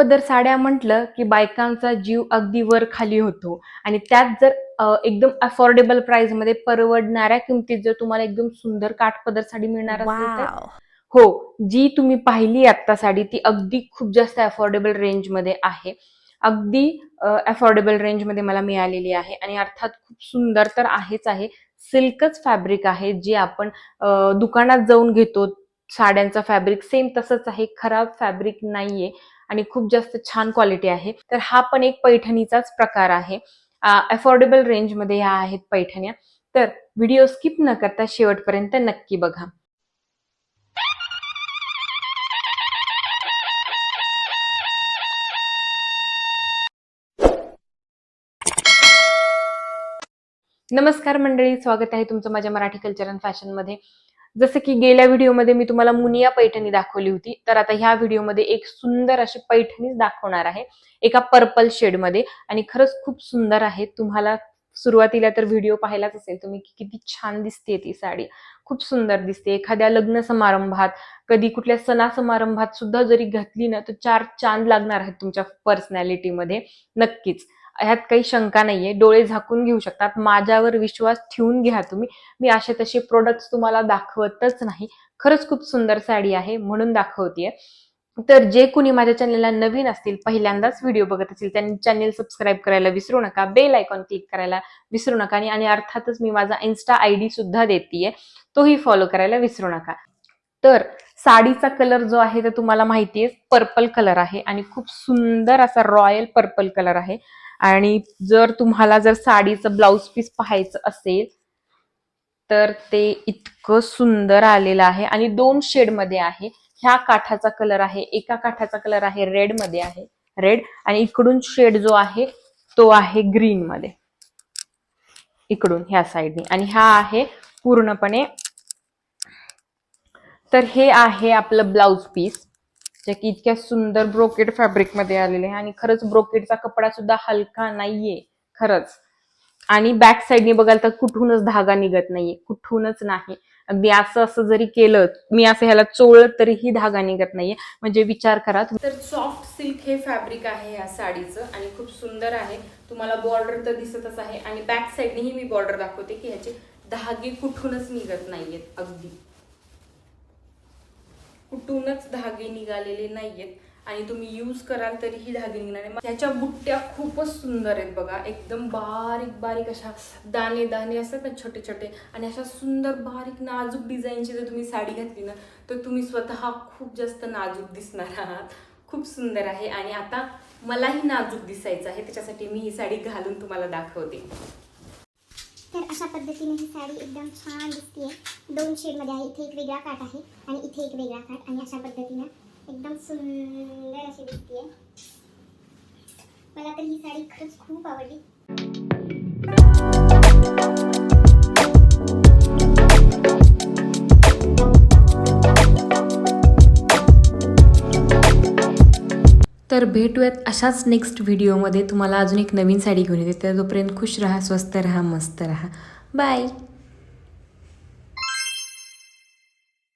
पदर साड्या म्हटलं की बायकांचा जीव अगदी वर खाली होतो आणि त्यात जर एकदम अफोर्डेबल प्राइसमध्ये परवडणाऱ्या किमतीत जर तुम्हाला एकदम सुंदर काठपदर साडी मिळणार असेल तर हो जी तुम्ही पाहिली आता साडी ती अगदी खूप जास्त अफोर्डेबल रेंजमध्ये आहे. अगदी अफोर्डेबल रेंजमध्ये मला मिळालेली आहे आणि अर्थात खूप सुंदर तर आहेच आहे. सिल्कच फॅब्रिक आहे जे आपण दुकानात जाऊन घेतो. साड्यांचं फॅब्रिक सेम तसंच आहे. खराब फॅब्रिक नाहीये. आणि खूप जास्त छान क्वालिटी आहे. तर हा पण एक पैठणीचाच प्रकार आहे. अफोर्डेबल रेंजमध्ये ह्या आहेत पैठण्या. तर व्हिडिओ स्किप न करता शेवटपर्यंत नक्की बघा. नमस्कार मंडळी स्वागत आहे तुमचं माझ्या मराठी कल्चर अँड फॅशनमध्ये. जसं की गेल्या व्हिडिओमध्ये मी तुम्हाला मुनिया पैठणी दाखवली होती तर आता ह्या व्हिडिओमध्ये एक सुंदर अशी पैठणीच दाखवणार आहे एका पर्पल शेडमध्ये. आणि खरंच खूप सुंदर आहे. तुम्हाला सुरुवातीला तर व्हिडिओ पाहिलाच असेल तुम्ही की किती छान दिसते ती साडी. खूप सुंदर दिसते. एखाद्या लग्न समारंभात कधी कुठल्या सणा समारंभात सुद्धा जरी घातली ना तर चार चांद लागणार आहेत तुमच्या पर्सनॅलिटीमध्ये नक्कीच. ह्यात काही शंका नाहीये. डोळे झाकून घेऊ शकतात. माझ्यावर विश्वास ठेवून घ्या तुम्ही. मी असे तसे प्रोडक्ट्स तुम्हाला दाखवतच नाही. खरंच खूप सुंदर साडी आहे म्हणून दाखवतेय. तर जे कुणी माझ्या चॅनलला नवीन असतील पहिल्यांदाच व्हिडिओ बघत असतील त्यांनी चॅनल सबस्क्राईब करायला विसरू नका. बेल आयकॉन क्लिक करायला विसरू नका. आणि आणि अर्थातच मी माझा इन्स्टा आय डी सुद्धा देतेय. तोही फॉलो करायला विसरू नका. तर साडीचा कलर जो आहे तो तुम्हाला माहिती आहे पर्पल कलर आहे. आणि खूप सुंदर असा रॉयल पर्पल कलर आहे. आणि जर तुम्हाला जर साडीचं ब्लाउज पीस पाहायचं असेल तर ते इतकं सुंदर आलेलं आहे. आणि दोन शेडमध्ये आहे. ह्या काठाचा कलर आहे एका काठाचा कलर आहे रेडमध्ये आहे रेड आणि इकडून शेड जो आहे तो आहे ग्रीन मध्ये. इकडून ह्या साईडने आणि हा आहे पूर्णपणे तर हे आहे आपलं ब्लाउज पीस. जे की इतक्या सुंदर ब्रोकेड फॅब्रिकमध्ये आलेले आहे. आणि खरंच ब्रोकेडचा कपडा सुद्धा हलका नाहीये. खरंच. आणि बॅक साईडने बघाल तर कुठूनच धागा निघत नाहीये. कुठूनच नाही. अगदी असं असं जरी केलं मी असं ह्याला चोळत तरीही धागा निघत नाहीये. म्हणजे विचार करा तर सॉफ्ट सिल्क हे फॅब्रिक आहे या साडीचं आणि खूप सुंदर आहे. तुम्हाला बॉर्डर तर दिसतच आहे. आणि बॅक साईडनेही मी बॉर्डर दाखवते की ह्याचे धागे कुठूनच निघत नाहीयेत. अगदी. कुठूनच धागे निघालेले नाहीयेत. आणि तुम्ही यूज कराल तरीही धागे निघणार नाही. ह्याच्या बुट्ट्या खूपच सुंदर आहेत बघा. एकदम बारीक बारीक अशा दाणे दाणे असतात ना छोटे छोटे. आणि अशा सुंदर बारीक नाजूक डिझाईनची जर तुम्ही साडी घातली ना तर तुम्ही स्वतः खूप जास्त नाजूक दिसणार आहात. खूप सुंदर आहे. आणि आता मलाही नाजूक दिसायचं आहे. त्याच्यासाठी मी ही साडी घालून तुम्हाला दाखवते. तर अशा पद्धतीने ही साडी एकदम छान दिसते दोन शेडमध्ये आहे. इथे एक वेगळा काठ आहे आणि इथे एक वेगळा काठ आणि अशा पद्धतीनं एकदम सुंदर अशी दिसते मला तर ही साडी खरंच खूप आवडली. तर भेटूयात अशाच नेक्स्ट व्हिडिओमध्ये तुम्हाला अजून एक नवीन साडी घेऊन येते. तर तोपर्यंत खुश राहा स्वस्त राहा मस्त राहा. बाय